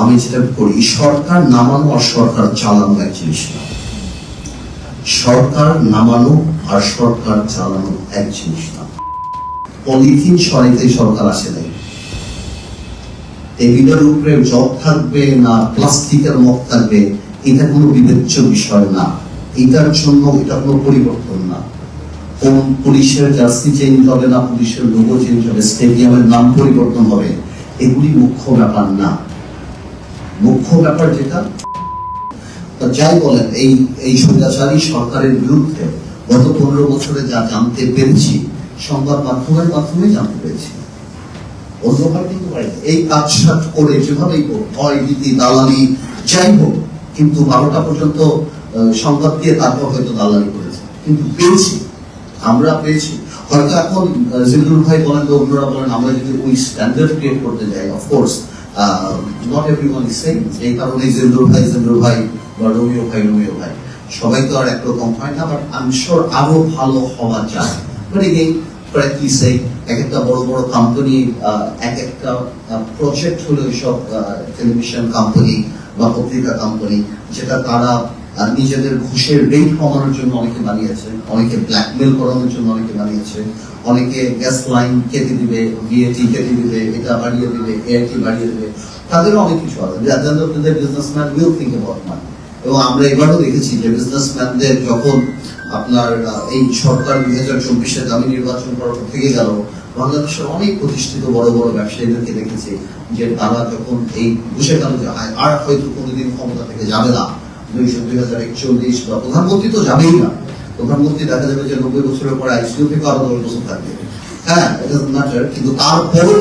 আমি যেটা করি, সরকার নামানো আর সরকার চালানো এক জিনিস না। সরকার নামানো আর সরকার চালানো এক জিনিস না। পলিথিন সরাইতে সরকার আসে নাই। টেবিলের উপরে জগ থাকবে না, প্লাস্টিকের মগ থাকবে, এটা কোনো বিবেচ্য বিষয় না। এটার জন্য এটা কোনো পরিবর্তন না। কোন পুলিশের জার্সি চেঞ্জ হবে না, পুলিশের লোগো চেঞ্জ হবে, স্টেডিয়ামের নাম পরিবর্তন হবে, এগুলি মুখ্য ব্যাপার না। মুখ্য ব্যাপার যেটা যাই বলেন, এই এই স্বৈরাচারী সরকারের বিরুদ্ধে গত পনেরো বছরে যা জানতে পেরেছি, সংবাদ মাধ্যমের মাধ্যমে জানতে পেরেছি। অন্যভাবে কিন্তু এই কাজ সাজ করে যেভাবেই হোক, ভয় দালালি, যাই হোক, কিন্তু বারোটা পর্যন্ত সংবাদ দিয়ে তারপর হয়তো দালালি করেছে। কিন্তু পেয়েছি, আমরা পেয়েছি। হয়তো এখন জিল্লুর ভাই বলেন অন্যরা বলেন, আমরা যদি ওই স্ট্যান্ডার্ড ক্রিয়েট করতে যাই অফকোর্স নট ইজ সেম এই কারণে জেন্দ্র ভাই জেন্দ্র ভাই বা রোমিও ভাই রোমিও ভাই। সবাই তো আর একরকম হয় না বাট আমি শিওর আরও ভালো হওয়া যায়। বাট এগেইন এক একটা বড় বড় কোম্পানি এক একটা প্রজেক্ট হলো সব টেলিভিশন কোম্পানি বা পত্রিকা কোম্পানি যেটা তারা আহ, নিজেদের ঘুষের রেট কমানোর জন্য অনেকে বানিয়েছে অনেকে ব্ল্যাকমেল করানোর জন্য অনেকে বানিয়েছে অনেকে গ্যাস লাইন কেটে দিবে বিএটি কেটে দিবে এটা বাড়িয়ে দিবে এআইটি বাড়িয়ে দিবে। তাদেরও অনেক কিছু আছে। Businessman will think about money এবং আমরা এবারও দেখেছি যে বিজনেসম্যানদের যখন আপনার এই সরকার দুই হাজার চব্বিশে দামি নির্বাচন করার পর থেকে গেল বাংলাদেশের অনেক প্রতিষ্ঠিত বড় বড় ব্যবসায়ীদেরকে দেখেছি যে তারা যখন এই গেল যে আর হয়তো কোনোদিন ক্ষমতা থেকে যাবে না। দুই হাজার একচল্লিশ বা প্রধানমন্ত্রী তো যাবেই না। প্রধানমন্ত্রী দেখা যাবে যে নব্বই বছরের থেকে আরও দশ বছর থাকবে। হ্যাঁ ম্যাটার কিন্তু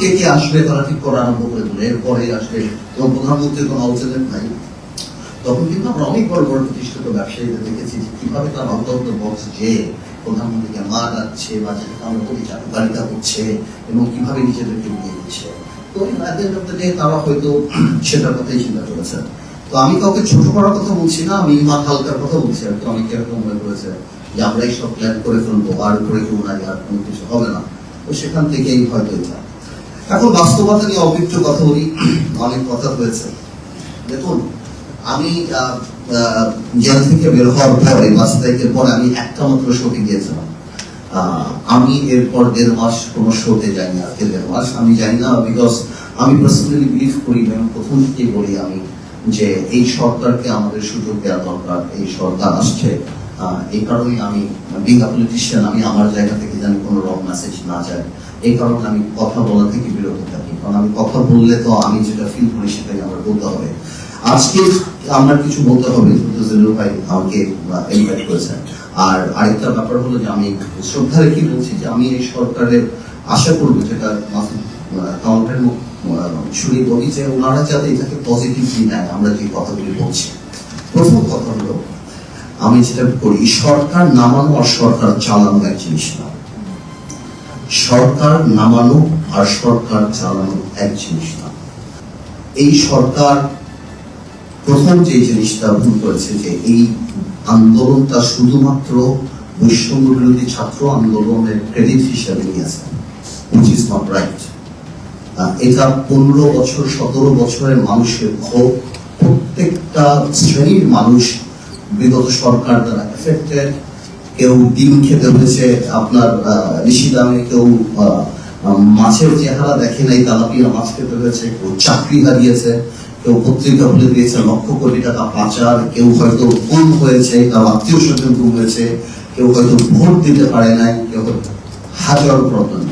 কে কে আসবে তারা ঠিক করা আরম্ভ করে দিল। এরপরে আসবে এবং প্রধানমন্ত্রীর কোনো নাই, তখন কিন্তু আমরা অনেক বড় বড় প্রতিষ্ঠিত ব্যবসায়ীদের দেখেছি যে কীভাবে তারা দ্য বক্স যে প্রধানমন্ত্রীকে মা বা যেটাকে আমরা করছে এবং কীভাবে নিজেদেরকে নিয়ে দিচ্ছে তো তারা হয়তো সেটার কথাই চিন্তা করেছেন। তো আমি কাউকে ছোট করার কথা বলছি না, আমি ইমান হালকার কথা বলছি আর কি। অনেকে এরকম মনে করেছে যে এই সব প্ল্যান করে ফেলব, আর করে কেউ নাই, আর কোনো কিছু হবে না। তো সেখান থেকেই হয়তো এটা। এখন বাস্তবতা নিয়ে অভিজ্ঞ কথা বলি, অনেক কথা হয়েছে। দেখুন, আমি জেল থেকে বের হওয়ার পরে, পাঁচ তারিখের পরে আমি একটা মাত্র শোতে গিয়েছিলাম। আমি এরপর দেড় মাস কোনো শোতে যাই না দেড় মাস। আমি যাই না বিকজ আমি পার্সোনালি বিলিভ করি এবং প্রথম থেকেই বলি আমি যে এই সরকারকে আমাদের সুযোগ দেওয়া দরকার, এই সরকার আসছে। এই কারণে আমি বিং পলিটিশিয়ান আমি আমার জায়গা থেকে জানি কোনো রং মেসেজ না যায়। এই কারণে আমি কথা বলা থেকে বিরত থাকি। কারণ আমি কথা বললে তো আমি যেটা ফিল করি সেটাই আমার বলতে হবে। আজকে আমার কিছু বলতে হবে ভাই আমাকে ইনভাইট করেছেন। আর আরেকটা ব্যাপার হলো যে আমি শ্রদ্ধা রেখে বলছি, যে আমি এই সরকারের আশা করব যেটা কাউন্টার শুনে বলি ওনারা যাতে এটাকে পজিটিভলি আমরা যে কথাগুলি বলছি। প্রথম কথা হলো আমি যেটা করি সরকার নামানো আর সরকার চালানো এক জিনিস না। সরকার নামানো আর সরকার চালানো এক জিনিস না। এই সরকার প্রথম যে জিনিসটা ভুল করেছে যে এই আন্দোলনটা শুধুমাত্র বৈষম্য বিরোধী ছাত্র আন্দোলনের ক্রেডিট হিসাবে নিয়েছে is not right আহ, এটা পনেরো বছর, সতেরো বছরের মানুষের ক্ষোভ। প্রত্যেকটা শ্রেণির মানুষ বিগত সরকার দ্বারা এফেক্টেড কেউ ডিম খেতে হয়েছে, আপনার ঋষি দামে কেউ মাছের চেহারা দেখে নাই, তালাপিয়া মাছ খেতে হয়েছে, কেউ চাকরি হারিয়েছে, কেউ পত্রিকা খুলে দিয়েছে, লক্ষ কোটি টাকা পাচার, কেউ হয়তো গুম হয়েছে তার আত্মীয় স্বজন গুম হয়েছে, কেউ হয়তো ভোট দিতে পারে নাই, কেউ হাজার প্রবলেম।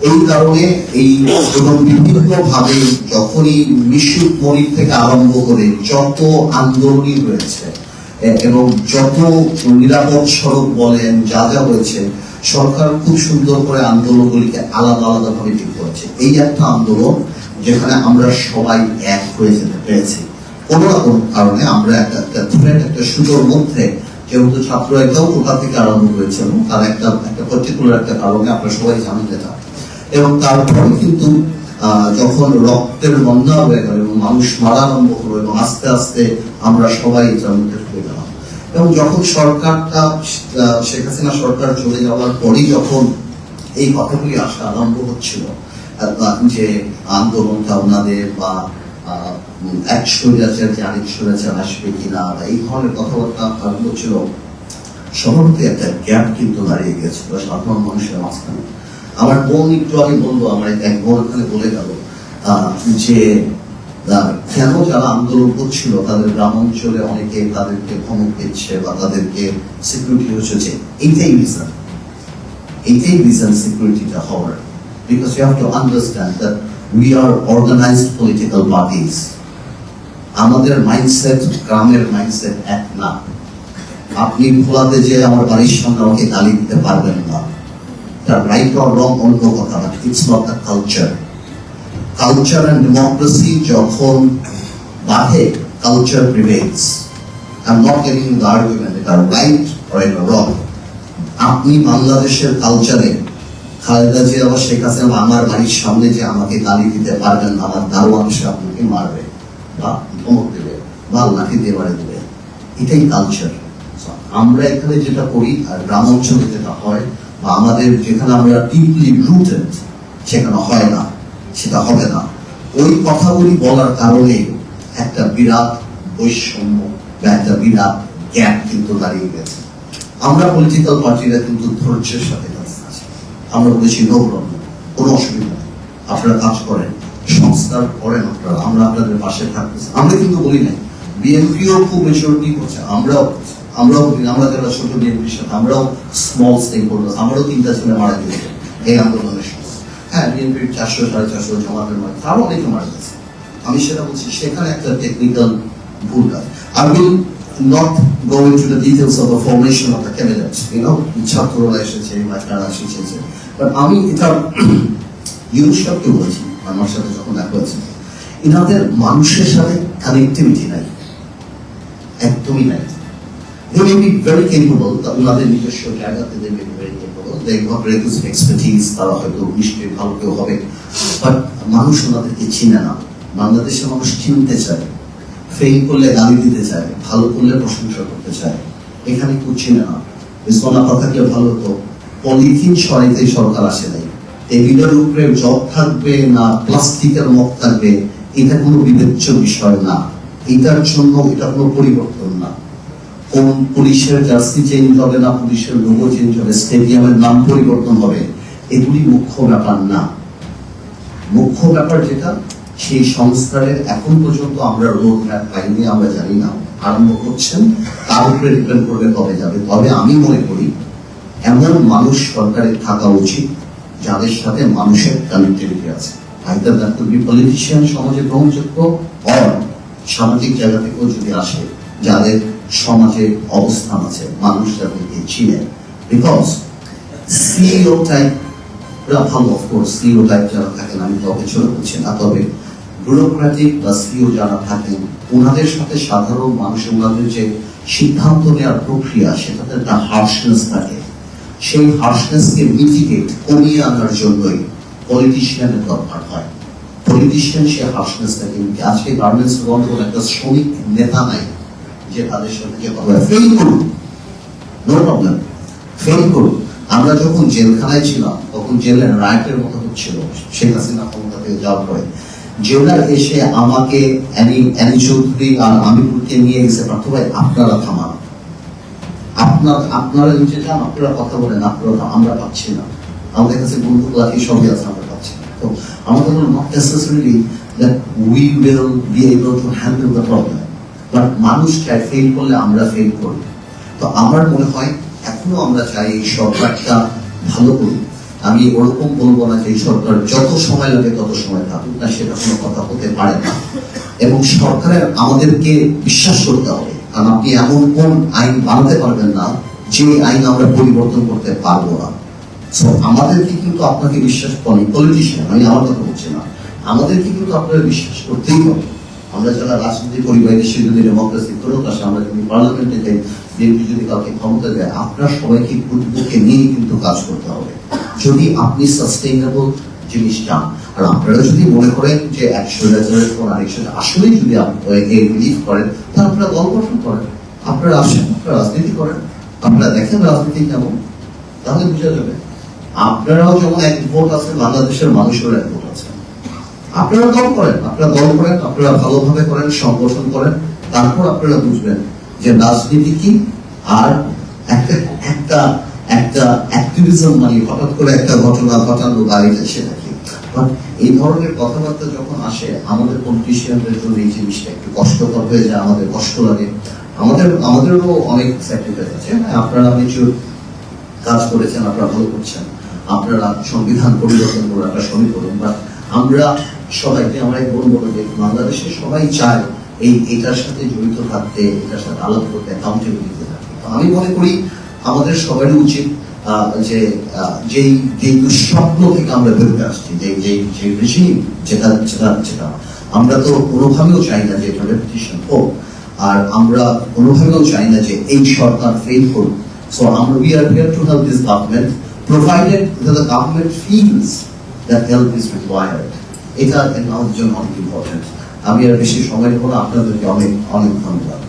এই কারণে এই এবং বিভিন্ন ভাবে যখনই মিশুক মনির থেকে আরম্ভ করে যত আন্দোলনই হয়েছে, এ- এবং যত নিরাপদ সড়ক বলেন, যা যা হয়েছে, সরকার খুব সুন্দর করে আন্দোলনগুলিকে আলাদা আলাদা ভাবে ঠিক করেছে। এই একটা আন্দোলন যেখানে আমরা সবাই এক হয়ে যেতে পেরেছি। কোনো কোনো কারণে আমরা একটা একটা থ্রেড একটা সুযোগ মধ্যে যেহেতু ছাত্র একদম কোথা থেকে আরম্ভ হয়েছিল তার একটা একটা পার্টিকুলার একটা কারণে আপনারা সবাই জানেন যেটা এবং তারপরে কিন্তু যখন রক্তের বন্যা হয়ে গেল এবং মানুষ মারা আরম্ভ হলো এবং আস্তে আস্তে আমরা সবাই এটার ঢুকে গেলাম এবং যখন সরকারটা শেখ হাসিনা সরকার চলে যাওয়ার পরই যখন এই কথাগুলি আসা আরম্ভ হচ্ছিল যে আন্দোলনটা ওনাদের বা আহ, উম, এক স্বৈরাচার যে আরেক স্বৈরাচার আসবে কিনা বা এই ধরনের কথাবার্তা আরম্ভ ছিল সভাপতি একটা গ্যাপ কিন্তু দাঁড়িয়ে গেছে সাধারণ মানুষের মাঝখানে। আমার বোন, একটু আগে বলব, আমার এক বোন ওখানে বলে গেল যে কেন যারা আন্দোলন করছিল, তাদের গ্রাম অঞ্চলে অনেকে তাদেরকে ধমক দিচ্ছে বা তাদেরকে সিকিউরিটি হচ্ছে এইটাই রিজন এইটাই রিজন সিকিউরিটিটা হওয়ার। Because you have to understand that we are organised political parties আমাদের মাইন্ডসেট গ্রামের মাইন্ডসেট এক না। আপনি ভোলাতে যে আমার বাড়ির সামনে আমাকে গালি দিতে পারবেন না। তার রাইট অর রং অন্য কথা but it's not the culture culture and democracy যখন বাড়ে culture prevails I not getting the argument এটা রাইট অর রং আপনি বাংলাদেশের কালচারে খালেদা জিয়া বা শেখ হাসিনা আমার বাড়ির সামনে যে আমাকে গালি দিতে পারবেন, আমার দারোয়ান সে আপনাকে মারবে বা ধমক দেবে বা লাঠি দিয়ে বাড়ি দেবে, এটাই কালচার আমরা এখানে যেটা করি আর গ্রাম অঞ্চলে যেটা হয় বা আমাদের যেখানে আমরা ডিপলি রুটেড সেখানে হয় না, সেটা হবে না। ওই কথাগুলি বলার কারণে একটা বিরাট বৈষম্য বা একটা বিরাট গ্যাপ কিন্তু দাঁড়িয়ে গেছে। আমরা পলিটিক্যাল পার্টিরা কিন্তু ধৈর্যের সাথে কাজ আছি আমরা বলেছি নো প্রবলেম কোনো অসুবিধা নেই। আপনারা কাজ করেন, সংস্কার করেন আপনারা। আমরা আপনাদের পাশে থাকতেছি। আমরা কিন্তু বলি নাই বিএনপিও খুব মেচুরিটি করছে, আমরাও করছি। আমরাও আমরা যারা ছোট বিএনপির সাথে আমরাও স্মল স্টেক হোল্ডার আমরাও তিনটা ছেলে মারা গেছে। এই আন্দোলনের সময়। হ্যাঁ বিএনপির চারশো সাড়ে চারশো জামাতের মারা আরও অনেকে মারা গেছে। আমি সেটা বলছি সেখানে একটা টেকনিক্যাল ভুল আছে I will not go into the details of the formation of the cabinet, you know, ছাত্ররা এসেছে কারা এসেছে বাট আমি এটা ইউনুসকে বলছি আমার সাথে যখন দেখা হয়েছে এনাদের মানুষের সাথে কানেক্টিভিটি নাই। একদমই নাই। They may be very capable, ওনাদের নিজস্ব জায়গাতে they may be very capable, they have requisite expertise, তারা হয়তো নিশ্চয়ই ভালো কেউ হবে, বাট মানুষ ওনাদেরকে চিনে না, বাংলাদেশের মানুষ চিনতে চায়, ফেল করলে গালি দিতে চায়, ভালো করলে প্রশংসা করতে চায়, এখানে কেউ চিনে না, বিসমাল্লাহ থাকলে ভালো হতো, পলিথিন সরাইতে সরকার আসে নাই, টেবিলের উপরে জগ থাকবে না প্লাস্টিকের মগ থাকবে, এটা কোনো বিবেচ্য বিষয় না, এটার জন্য এটা কোনো পরিবর্তন কোন পুলিশের জার্সি চেঞ্জ হবে না, পুলিশের লোগো চেঞ্জ হবে স্টেডিয়ামের নাম পরিবর্তন হবে। এগুলি মুখ্য ব্যাপার না। মুখ্য ব্যাপার যেটা, সেই সংস্কারের এখন পর্যন্ত আমরা রোড ম্যাপ পাইনি, আমরা জানি না। আরম্ভ করছেন, তার উপরে ডিপেন্ড করবে কবে যাবে। তবে আমি মনে করি, এমন মানুষ সরকারের থাকা উচিত, যাদের সাথে মানুষের কানেক্টিভিটি আছে। Either that could be politician সমাজে গ্রহণযোগ্য অর সামাজিক জায়গা থেকেও যদি আসে, যাদের সমাজে অবস্থান আছে মানুষ যাদেরকে চিনে। বিকজ সিইও টাইপ ভালো অফকোর্স সিইও টাইপ যারা থাকেন, আমি তবে ছোট করছি না, তবে ব্যুরোক্রেটিক বা সিইও যারা থাকেন, ওনাদের সাথে সাধারণ মানুষ, ওনাদের যে সিদ্ধান্ত নেওয়ার প্রক্রিয়া, সেটাতে একটা হার্শনেস থাকে। সেই হার্শনেসকে মিটিগেট কমিয়ে আনার জন্যই পলিটিশিয়ানের দরকার হয়। পলিটিশিয়ান সে হার্শনেসটাকে আজকে গার্মেন্টস বন্ধ, একটা শ্রমিক নেতা নাই। যে তাদের যে কথা ফেল করুন। নো প্রবলেম ফেল করুন। আমরা যখন জেলখানায় ছিলাম, তখন জেলের রায়টের মতো হচ্ছিল শেখ হাসিনা ক্ষমতা থেকে যাওয়ার পরে। জেলার এসে আমাকে, অ্যানি অ্যানি চৌধুরী আর আমিরুলকে নিয়ে গেছে, পার্থ ভাই, আপনারা থামান। আপনার, আপনারা নিচে যান, আপনারা কথা বলেন, আপনারা আমরা পাচ্ছি না। আমাদের কাছে বন্দুক, লাঠি সবই আছে, আমরা পাচ্ছি না। তো আমাদের not necessarily that we will be able to handle the problem but মানুষ চায় ফেল করলে আমরা ফেল করি তো আমার মনে হয় এখনও আমরা চাই এই সরকারটা ভালো করুক। আমি ওরকম বলব না যে সরকার যত সময় লাগে তত সময় থাকুক না সেটা কোনো কথা হতে পারে না। এবং সরকারের আমাদেরকে বিশ্বাস করতে হবে কারণ আপনি এমন কোন আইন বানাতে পারবেন না যে আইন আমরা পরিবর্তন করতে পারব না। So, আমাদেরকে কিন্তু আপনাকে বিশ্বাস করি পলিটিশিয়ান আমি আমার কথা বলছি না। আমাদেরকে কিন্তু আপনারা বিশ্বাস করতেই হবে। আমরা যারা রাজনীতি করি বা যদি ডেমোক্রেসি ফেরত আসে আমরা যদি পার্লামেন্টে যাই, বিএনপি যদি কাউকে ক্ষমতা দেয়, আপনার সবাইকে বুকে নিয়ে কিন্তু কাজ করতে হবে। যদি আপনি সাস্টেইনেবল জিনিস চান, আর আপনারা যদি মনে করেন যে একশো হাজারের পর আরেকশো আসলে যদি এই বিলিভ করেন, তাহলে আপনারা দল গঠন করেন, আপনারা আসেন, আপনারা রাজনীতি করেন। আপনারা দেখেন রাজনীতি কেমন, তাহলে বোঝা যাবে। আপনারাও যেমন এক ভোট আছে, বাংলাদেশের মানুষেরও এক ভোট। আপনারা দল করেন আপনারা দল করেন আপনারা ভালোভাবে করেন সংগঠন করেন তারপর আপনারা বুঝবেন যে রাজনীতি কি আর একটা একটা অ্যাক্টিভিজম মানে হঠাৎ করে একটা ঘটনা ঘটানো এটা সেটা কি এই ধরনের কথাবার্তা যখন আসে আমাদের পলিটিশিয়ানদের জন্য এই জিনিসটা একটু কষ্টকর হয়ে যায় আমাদের কষ্ট লাগে। আমাদের আমাদেরও অনেক স্যাক্রিফাইস আছে হ্যাঁ, আপনারা প্রচুর কাজ করেছেন আপনারা ভালো করছেন। আপনারা সংবিধান পরিবর্তন করে একটা সমীকরণ বা আমরা সবাইকে, আমরা বলব যে বাংলাদেশে সবাই চায় এই, এটার সাথে জড়িত থাকতে, এটার সাথে আলাদা করতে অ্যাকাউন্টেবিলিটি থাকতে। তো আমি মনে করি আমাদের সবারই উচিত যে যেই যেই দুঃস্বপ্ন থেকে আমরা বেরোতে আসছি যে যে যে যেটা যেটা যেটা, আমরা তো কোনোভাবেও চাই না যে এটা রেপুটেশন হোক, আর আমরা কোনোভাবেও চাই না যে এই সরকার ফেল করুক। সো আমরা we are here to help this government government feels that help is required এটা আমাদের জন্য অনেক ইম্পর্টেন্ট আমি আর বেশি সময় নেব না, আপনাদেরকে অনেক অনেক ধন্যবাদ.